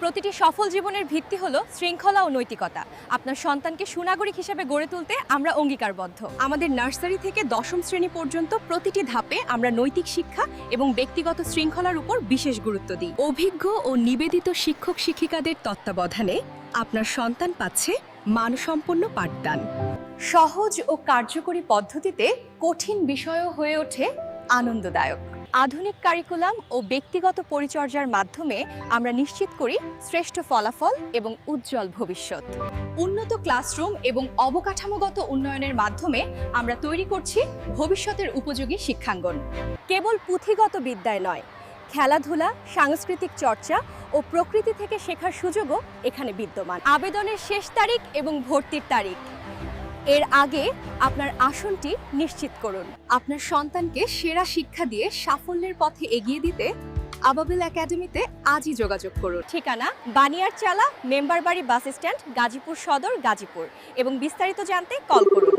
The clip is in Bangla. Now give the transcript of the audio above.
প্রতিটি সফল জীবনের ভিত্তি হলো শৃঙ্খলা ও নৈতিকতা। আপনার সন্তানকে সুনাগরিক হিসেবে গড়ে তুলতে আমরা অঙ্গীকারবদ্ধ। আমাদের নার্সারি থেকে দশম শ্রেণি পর্যন্ত প্রতিটি ধাপে আমরা নৈতিক শিক্ষা এবং ব্যক্তিগত শৃঙ্খলার উপর বিশেষ গুরুত্ব দিই। অভিজ্ঞ ও নিবেদিত শিক্ষক শিক্ষিকাদের তত্ত্বাবধানে আপনার সন্তান পাচ্ছে মানসম্পন্ন পাঠদান। সহজ ও কার্যকরী পদ্ধতিতে কঠিন বিষয়ও হয়ে ওঠে আনন্দদায়ক। আধুনিক কারিকুলাম ও ব্যক্তিগত পরিচর্যার মাধ্যমে আমরা নিশ্চিত করি শ্রেষ্ঠ ফলাফল এবং উজ্জ্বল ভবিষ্যৎ। উন্নত ক্লাসরুম এবং অবকাঠামোগত উন্নয়নের মাধ্যমে আমরা তৈরি করছি ভবিষ্যতের উপযোগী শিক্ষাঙ্গন। কেবল পুঁথিগত বিদ্যায় নয়, খেলাধুলা, সাংস্কৃতিক চর্চা ও প্রকৃতি থেকে শেখার সুযোগও এখানে বিদ্যমান। আবেদনের শেষ তারিখ এবং ভর্তির তারিখ। এর আগে আপনার আসনটি নিশ্চিত করুন। আপনার সন্তানকে সেরা শিক্ষা দিয়ে সাফল্যের পথে এগিয়ে দিতে আবাবিল একাডেমিতে আজই যোগাযোগ করুন। ঠিকানা বানিয়ার চালা মেম্বার বাড়ি বাস স্ট্যান্ড, গাজীপুর সদর, গাজীপুর। এবং বিস্তারিত জানতে কল করুন।